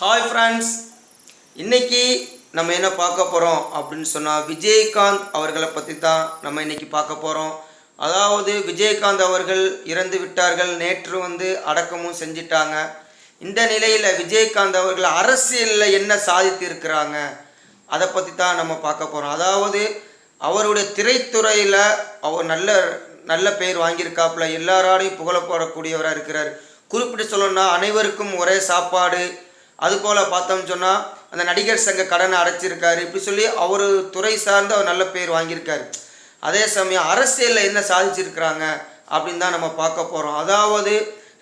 Hi friends இன்னைக்கு நம்ம என்ன பார்க்க போகிறோம் அப்படின்னு சொன்னால் விஜயகாந்த் அவர்களை பற்றி தான் நம்ம இன்னைக்கு பார்க்க போகிறோம் அதாவது விஜயகாந்த் அவர்கள் இறந்து விட்டார்கள் நேற்று வந்து அடக்கமும் செஞ்சிட்டாங்க. இந்த நிலையில் விஜயகாந்த் அவர்கள் அரசியலில் என்ன சாதித்து இருக்கிறாங்க அதை பற்றி தான் நம்ம பார்க்க போகிறோம் அதாவது அவருடைய திரைத்துறையில் அவர் நல்ல நல்ல பெயர் வாங்கியிருக்காப்புல. எல்லாராலையும் புகழப்படக்கூடியவராக இருக்கிறார். குறிப்பிட்டு சொல்லணும்னா அனைவருக்கும் ஒரே சாப்பாடு அதுபோல் பார்த்தோம்னு சொன்னால் அந்த நடிகர் சங்க கடனை அடைச்சிருக்காரு. இப்படி சொல்லி அவர் துறை சார்ந்து அவர் நல்ல பேர் வாங்கியிருக்காரு. அதே சமயம் அரசியலில் என்ன சாதிச்சிருக்கிறாங்க அப்படின்னு தான் நம்ம பார்க்க போகிறோம் அதாவது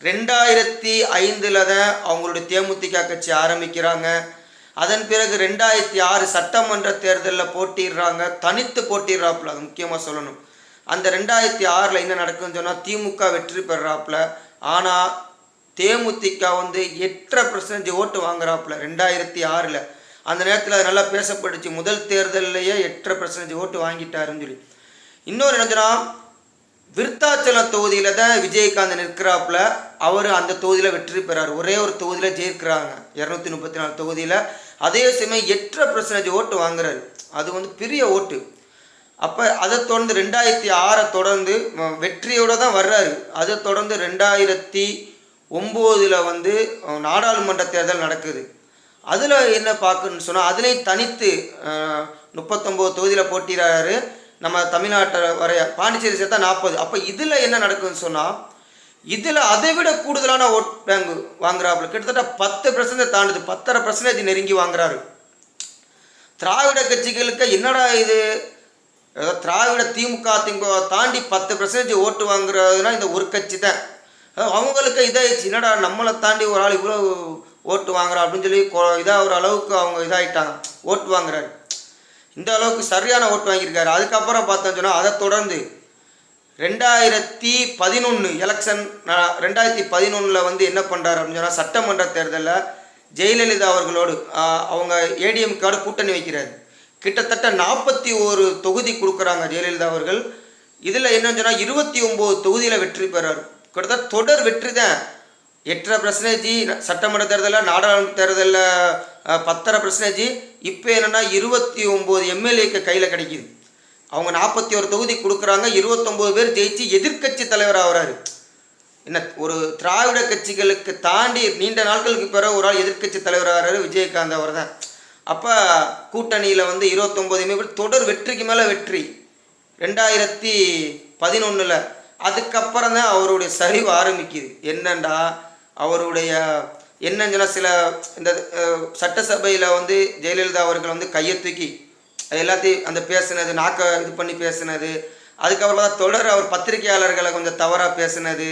ரெண்டாயிரத்தி ஐந்தில் தான் அவங்களுடைய தேமுதிக கட்சி ஆரம்பிக்கிறாங்க. அதன் பிறகு ரெண்டாயிரத்தி ஆறு சட்டமன்ற தேர்தலில் போட்டிடுறாங்க தனித்து போட்டிடுறாப்புல அது முக்கியமாக சொல்லணும். அந்த ரெண்டாயிரத்தி ஆறில் என்ன நடக்குதுன்னு சொன்னால் திமுக வெற்றி பெறாப்புல. ஆனால் தேமுதிக வந்து எட்டரை பர்சன்டேஜ் ஓட்டு வாங்குறாப்புல ரெண்டாயிரத்தி ஆறில். அந்த நேரத்தில் அது நல்லா பேசப்பட்டுச்சு. முதல் தேர்தல்லையே எட்டரை பர்சன்டேஜ் ஓட்டு வாங்கிட்டாருன்னு சொல்லி. இன்னொரு என்னதுன்னா விருத்தாச்சலம் தொகுதியில் தான் விஜயகாந்த் நிற்கிறாப்புல. அவர் அந்த தொகுதியில் வெற்றி பெறார். ஒரே ஒரு தொகுதியில் ஜெயிக்கிறாங்க. இரநூத்தி முப்பத்தி நாலு தொகுதியில். அதே சமயம் எட்டரை பர்சன்டேஜ் ஓட்டு வாங்குறாரு. அது வந்து பெரிய ஓட்டு. அப்போ அதை தொடர்ந்து ரெண்டாயிரத்தி ஆறை தொடர்ந்து வெற்றியோடு வெற்றியோட தான் வர்றாரு. அதை தொடர்ந்து ரெண்டாயிரத்தி ஒம்போதில் வந்து நாடாளுமன்ற தேர்தல் நடக்குது. அதில் என்ன பார்க்கணும்னு சொன்னால் அதிலே தனித்து முப்பத்தொம்போது தொகுதியில் போட்டிடுறாரு நம்ம தமிழ்நாட்டை வரைய பாண்டிச்சேரி சேர்த்தா நாற்பது அப்போ இதில் என்ன நடக்குதுன்னு சொன்னால் இதில் அதை விட கூடுதலான ஓட் பேங்க் வாங்குறாப்புல. கிட்டத்தட்ட பத்து பர்சன்டேஜ் தாண்டுது. பத்தரை பர்சன்டேஜ் நெருங்கி வாங்குறாரு. திராவிட கட்சிகளுக்கு என்னடா இது? ஏதோ திராவிட திமுக திமுக தாண்டி பத்து பர்சன்டேஜ் ஓட்டு வாங்குறதுனா இந்த ஒரு கட்சி தான். அவங்களுக்கு இதாகிடுச்சு என்னடா நம்மளை தாண்டி ஒரு ஆள் இவ்வளோ ஓட்டு வாங்குறா அப்படின்னு சொல்லி கொ- ஒரு அளவுக்கு அவங்க இதாகிட்டாங்க ஓட்டு வாங்குறாரு. இந்த அளவுக்கு சரியான ஓட்டு வாங்கியிருக்காரு. அதுக்கப்புறம் பார்த்தோம்னு சொன்னால் அதை தொடர்ந்து ரெண்டாயிரத்தி பதினொன்று எலெக்ஷன் ரெண்டாயிரத்தி பதினொன்றில் வந்து என்ன பண்ணுறாரு அப்படின்னு சொன்னால் சட்டமன்ற தேர்தலில் ஜெயலலிதா அவர்களோடு அவங்க ஏடிஎம்கோட கூட்டணி வைக்கிறாரு. கிட்டத்தட்ட நாற்பத்தி ஒரு தொகுதி கொடுக்குறாங்க ஜெயலலிதா அவர்கள். இதில் என்னன்னு சொன்னால் இருபத்தி ஒம்பது தொகுதியில் வெற்றி பெறாரு. கிட்டத்தட்ட தொடர் வெற்றி தான். எட்டரை பர்சன்டேஜ் சட்டமன்ற தேர்தலில் நாடாளுமன்ற தேர்தலில் பத்தரை பர்சன்டேஜ் இப்போ என்னென்னா இருபத்தி ஒம்பது எம்எல்ஏக்கு கையில் கிடைக்குது. அவங்க நாற்பத்தி ஒரு தொகுதி கொடுக்குறாங்க இருபத்தொம்போது பேர் ஜெயிச்சு எதிர்க்கட்சி தலைவர் ஆகிறாரு. என்ன ஒரு திராவிட கட்சிகளுக்கு தாண்டி நீண்ட நாட்களுக்கு பிறகு ஒரு ஆள் எதிர்க்கட்சி தலைவர் ஆகிறாரு விஜயகாந்த் அவர் தான். அப்போ கூட்டணியில் வந்து இருபத்தொம்போது எம்எல்ஏ தொடர் வெற்றிக்கு மேலே வெற்றி. ரெண்டாயிரத்தி பதினொன்றில் அதுக்கப்புறம் தான் அவருடைய சரிவு ஆரம்பிக்குது. என்னண்டா? அவருடைய என்னன்னு சில இந்த சட்டசபையில் வந்து ஜெயலலிதா அவர்கள் வந்து கையை தூக்கி அது எல்லாத்தையும் அந்த பேசினது நாக்க இது பண்ணி பேசுனது அதுக்கப்புறம் பார்த்தா தொடர் அவர் பத்திரிகையாளர்களை கொஞ்சம் தவறாக பேசினது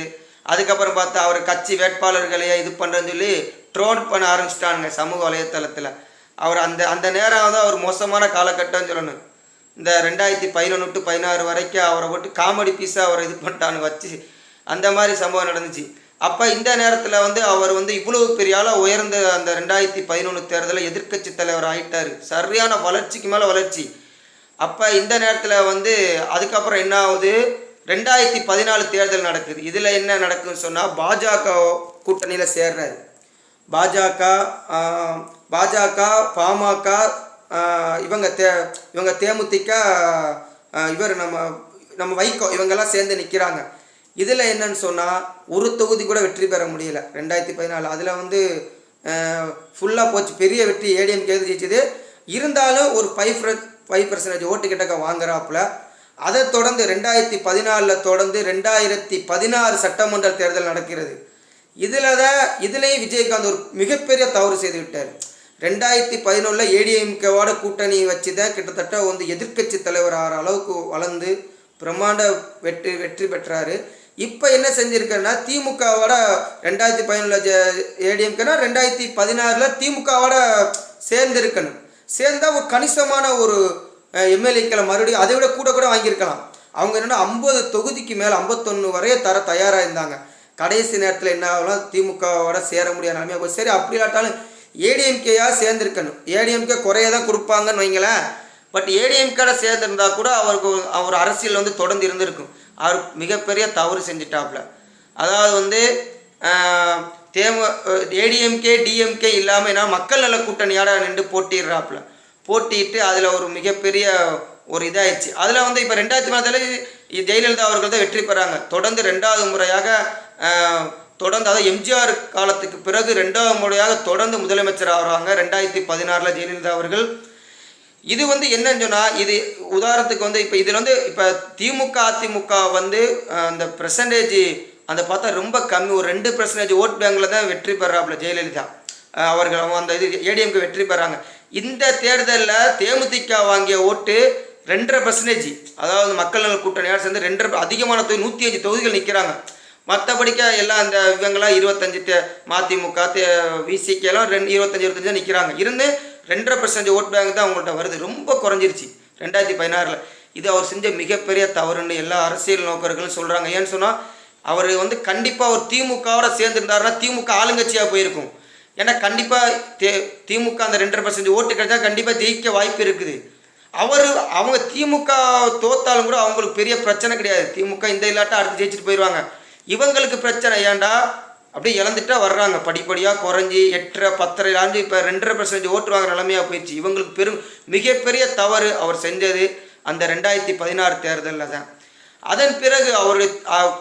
அதுக்கப்புறம் பார்த்தா அவர் கட்சி வேட்பாளர்களையே இது பண்ணுறேன்னு சொல்லி ட்ரோல் பண்ண ஆரம்பிச்சிட்டானுங்க சமூக வலைத்தளத்தில். அவர் அந்த அந்த நேரம் தான் அவர் மோசமான காலகட்டம்னு சொல்லணும். இந்த ரெண்டாயிரத்தி பதினொன்று டு பதினாறு வரைக்கும் அவரை போட்டு காமெடி பீஸாக அவரை இது பண்ணிட்டான்னு வச்சு அந்த மாதிரி சம்பவம் நடந்துச்சு. அப்போ இந்த நேரத்தில் வந்து அவர் வந்து இவ்வளவு பெரிய ஆளாக உயர்ந்த அந்த ரெண்டாயிரத்தி பதினொன்று தேர்தலில் எதிர்க்கட்சி தலைவர் ஆகிட்டார் சரியான வளர்ச்சிக்கு மேலே வளர்ச்சி. அப்போ இந்த நேரத்தில் வந்து அதுக்கப்புறம் என்ன ஆகுது? ரெண்டாயிரத்தி பதினாலு தேர்தல் நடக்குது. இதில் என்ன நடக்குதுன்னு சொன்னால் பாஜக கூட்டணியில் சேர்றாரு. பாஜக பாஜக பாமக இவங்க தே இவங்க தேமுதிக இவர் நம்ம நம்ம வைகோ இவங்கெல்லாம் சேர்ந்து நிற்கிறாங்க இதில் என்னன்னு சொன்னால் ஒரு தொகுதி கூட வெற்றி பெற முடியல. ரெண்டாயிரத்தி பதினாலு. அதில் வந்து ஃபுல்லாக போச்சு. பெரிய வெற்றி ஏடிஎம் கேது ஜெயிச்சது. இருந்தாலும் ஒரு ஃபைவ் ஃபைவ் பர்சன்டேஜ் ஓட்டு கிட்டக்க வாங்குறாப்புல. அதை தொடர்ந்து ரெண்டாயிரத்தி பதினாலில் தொடர்ந்து ரெண்டாயிரத்தி பதினாறு சட்டமன்ற தேர்தல் நடக்கிறது. இதில் தான் இதுலேயும் விஜயகாந்த் ஒரு மிகப்பெரிய தவறு செய்து விட்டார். ரெண்டாயிரத்தி பதினொன்றில் ஏடிஎம்கேவோட கூட்டணி வச்சு தான் கிட்டத்தட்ட வந்து எதிர்க்கட்சி தலைவர் ஆகிற அளவுக்கு வளர்ந்து பிரம்மாண்ட வெற்றி வெற்றி பெற்றாரு. இப்போ என்ன செஞ்சுருக்காருன்னா திமுகவோட ரெண்டாயிரத்தி பதினொன்றில் ஏடிஎம்கேனா ரெண்டாயிரத்தி பதினாறில் திமுகவோட சேர்ந்துருக்கணும். சேர்ந்தால் ஒரு கணிசமான ஒரு எம்எல்ஏக்களை மறுபடியும் அதை விட கூட கூட வாங்கியிருக்கலாம். அவங்க என்னென்னா ஐம்பது தொகுதிக்கு மேலே ஐம்பத்தொன்று வரைய தர தயாராக இருந்தாங்க. கடைசி நேரத்தில் என்ன ஆகலாம் திமுகவோட சேர முடியாத நிலைமையாக போய் சரி அப்படி இல்லாட்டாலும் ஏடிஎம்கேயா சேர்ந்துருக்கணும். ஏடிஎம்கே குறைய தான் கொடுப்பாங்கன்னு வைங்களேன் பட் ஏடிஎம்கேட சேர்ந்துருந்தா கூட அவருக்கு அவர் அரசியல் வந்து தொடர்ந்து இருந்திருக்கும். அவர் மிகப்பெரிய தவறு செஞ்சிட்டாப்புல அதாவது வந்து ஆஹ், தேம ஏடிஎம்கே டிஎம்கே இல்லாமல் ஏன்னா மக்கள் நல கூட்டணியாக நின்று போட்டிடுறாப்புல போட்டிட்டு அதில் ஒரு மிகப்பெரிய ஒரு இதாயிடுச்சு. அதில் வந்து இப்போ ரெண்டாயிரத்தி பதினாலில் ஜெயலலிதா அவர்கள் தான் வெற்றி பெறாங்க. தொடர்ந்து ரெண்டாவது முறையாக தொடர்ந்து அதாவது எம்ஜிஆர் காலத்துக்கு பிறகு ரெண்டாவது முறையாக தொடர்ந்து முதலமைச்சர் ஆகிறாங்க ரெண்டாயிரத்தி பதினாறில் ஜெயலலிதா அவர்கள். இது வந்து என்னன்னு சொன்னால் இது உதாரணத்துக்கு வந்து இப்போ இதில் வந்து இப்போ திமுக அதிமுக வந்து அந்த பெர்சன்டேஜ் அந்த பார்த்தா ரொம்ப கம்மி ஒரு ரெண்டு பெர்சன்டேஜ் ஓட் பேங்கில் தான் வெற்றி பெறாப்புல ஜெயலலிதா. அவர்கள் அவங்க அந்த இது ஏடிஎம்க்கு வெற்றி பெறாங்க. இந்த தேர்தலில் தேமுதிக வாங்கிய ஓட்டு ரெண்டரை பர்சன்டேஜ் அதாவது மக்கள் நல கூட்டணியார் சேர்ந்து ரெண்டரை அதிகமான தொகுதி நூற்றி அஞ்சு தொகுதிகள் நிற்கிறாங்க மற்றபடிக்க எல்லாம் அந்த இவங்கெல்லாம் இருபத்தஞ்சு மதிமுக தே விசிக்கெல்லாம் ரெண்டு இருபத்தஞ்சி இருபத்தஞ்சு தான் நிற்கிறாங்க இருந்து ரெண்டரை பர்சன்ட் ஓட் பேங்க் தான் அவங்கள்ட்ட வருது. ரொம்ப குறைஞ்சிருச்சு. ரெண்டாயிரத்தி பதினாறில். இது அவர் செஞ்ச மிகப்பெரிய தவறுன்னு எல்லா அரசியல் நோக்கர்களும் சொல்கிறாங்க ஏன்னு சொன்னால் அவர் வந்து கண்டிப்பாக ஒரு திமுகவோட சேர்ந்துருந்தாருன்னா திமுக ஆளுங்கட்சியாக போயிருக்கும். ஏன்னா கண்டிப்பாக தே திமுக அந்த ரெண்டரை பர்சன்ட் ஓட்டு கிடைச்சா கண்டிப்பாக ஜெயிக்க வாய்ப்பு இருக்குது. அவர் அவங்க திமுக தோத்தாலும் கூட அவங்களுக்கு பெரிய பிரச்சனை கிடையாது. திமுக இந்த இல்லாட்டா அடுத்து ஜெயிச்சுட்டு போயிடுவாங்க இவங்களுக்கு பிரச்சனை ஏன்டா? அப்படியே இழந்துட்டா வர்றாங்க. படிப்படியாக குறைஞ்சி எட்டரை பத்தரை ஆண்டு இப்போ ரெண்டரை பர்சன்டேஜ் ஓட்டு வாங்குற நிலைமையாக போயிடுச்சு. இவங்களுக்கு பெரும் மிகப்பெரிய தவறு அவர் செஞ்சது அந்த ரெண்டாயிரத்தி பதினாறு தேர்தலில் தான். அதன் பிறகு அவர்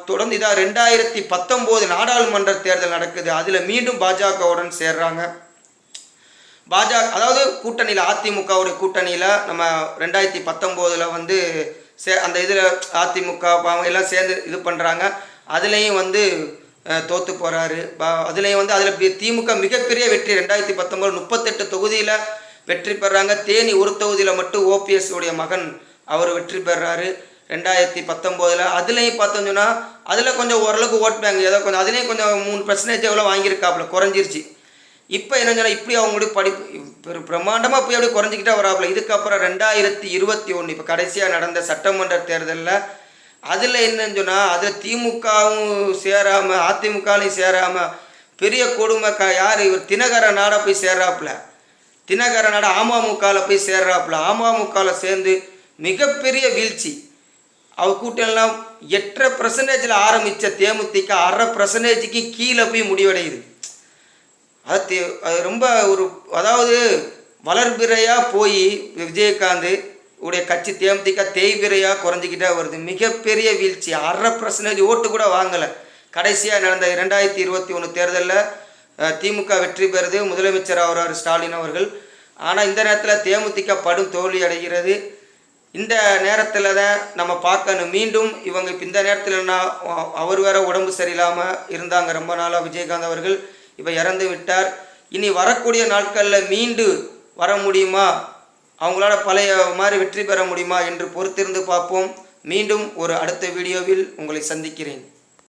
தொடர்ந்து இதாக ரெண்டாயிரத்தி பத்தொம்போது நாடாளுமன்ற தேர்தல் நடக்குது. அதில் மீண்டும் பாஜகவுடன் சேர்றாங்க. பாஜக அதாவது கூட்டணியில் அதிமுகவுடைய கூட்டணியில் நம்ம ரெண்டாயிரத்தி பத்தொம்போதில் வந்து சே அந்த இதில் அதிமுக எல்லாம் சேர்ந்து இது பண்ணுறாங்க அதுலேயும் வந்து தோற்று போகிறாரு அதுலேயும் வந்து அதில் திமுக மிகப்பெரிய வெற்றி ரெண்டாயிரத்தி பத்தொம்போது முப்பத்தெட்டு தொகுதியில் வெற்றி பெறாங்க. தேனி ஒரு தொகுதியில் மட்டும் ஓபிஎஸ் உடைய மகன் அவர் வெற்றி பெறாரு. ரெண்டாயிரத்தி பத்தொம்போதில். அதுலேயும் பார்த்தோம்னா சொன்னால் அதில் கொஞ்சம் ஓரளவுக்கு ஓட் பேங்க் ஏதோ கொஞ்சம் அதுலேயும் கொஞ்சம் மூணு பர்சன்டேஜ் எவ்வளோ வாங்கியிருக்காப்புல குறைஞ்சிருச்சு. இப்போ என்ன சொன்னால் இப்படி அவங்களுடைய படிப்பு பெரு பிரம்மாண்டமாக போய் அப்படியே குறைஞ்சிக்கிட்டே வராப்புல. இதுக்கப்புறம் ரெண்டாயிரத்தி இருபத்தி ஒன்று இப்போ கடைசியாக நடந்த சட்டமன்ற தேர்தலில் அதில் என்னன்னு சொன்னால் அதில் திமுகவும் சேராமல் அதிமுகலையும் சேராமல் பெரிய கொடுமை க யார்? இவர் தினகர நாட போய் சேர்றாப்புல. தினகர நாட அமமுகவில் போய் சேர்றாப்புல. அமமுகவில் சேர்ந்து மிகப்பெரிய வீழ்ச்சி. அவ கூட்டம்லாம் எட்டரை பர்சன்டேஜில் ஆரம்பித்த தேமுதிக அரை பர்சன்டேஜுக்கு கீழே போய் முடிவடையுது. அது தே- அது ரொம்ப ஒரு அதாவது வளர்பிறையாக போய் விஜயகாந்த் உடைய கட்சி தேமுதிக தேய்விரையாக குறைஞ்சிக்கிட்டே வருது. மிகப்பெரிய வீழ்ச்சி. அரை பர்சன்டேஜ் ஓட்டு கூட வாங்கலை. கடைசியாக நடந்த இரண்டாயிரத்தி இருபத்தி ஒன்று தேர்தலில் திமுக வெற்றி பெறுது. முதலமைச்சர் ஆகிறார் ஸ்டாலின் அவர்கள். ஆனால் இந்த நேரத்தில் தேமுதிக படும் தோல்வி அடைகிறது. இந்த நேரத்தில் தான் நம்ம பார்க்கணும். மீண்டும் இவங்க இப்போ இந்த நேரத்தில்னா அவர் வேற உடம்பு சரியில்லாமல் இருந்தாங்க. ரொம்ப நாளாக விஜயகாந்த் அவர்கள் இப்போ இறந்து விட்டார். இனி வரக்கூடிய நாட்களில் மீண்டு வர முடியுமா? அவங்களால பழைய மாதிரி வெற்றி பெற முடியுமா என்று பொறுத்திருந்து பார்ப்போம். மீண்டும் ஒரு அடுத்த வீடியோவில் உங்களை சந்திக்கிறேன்.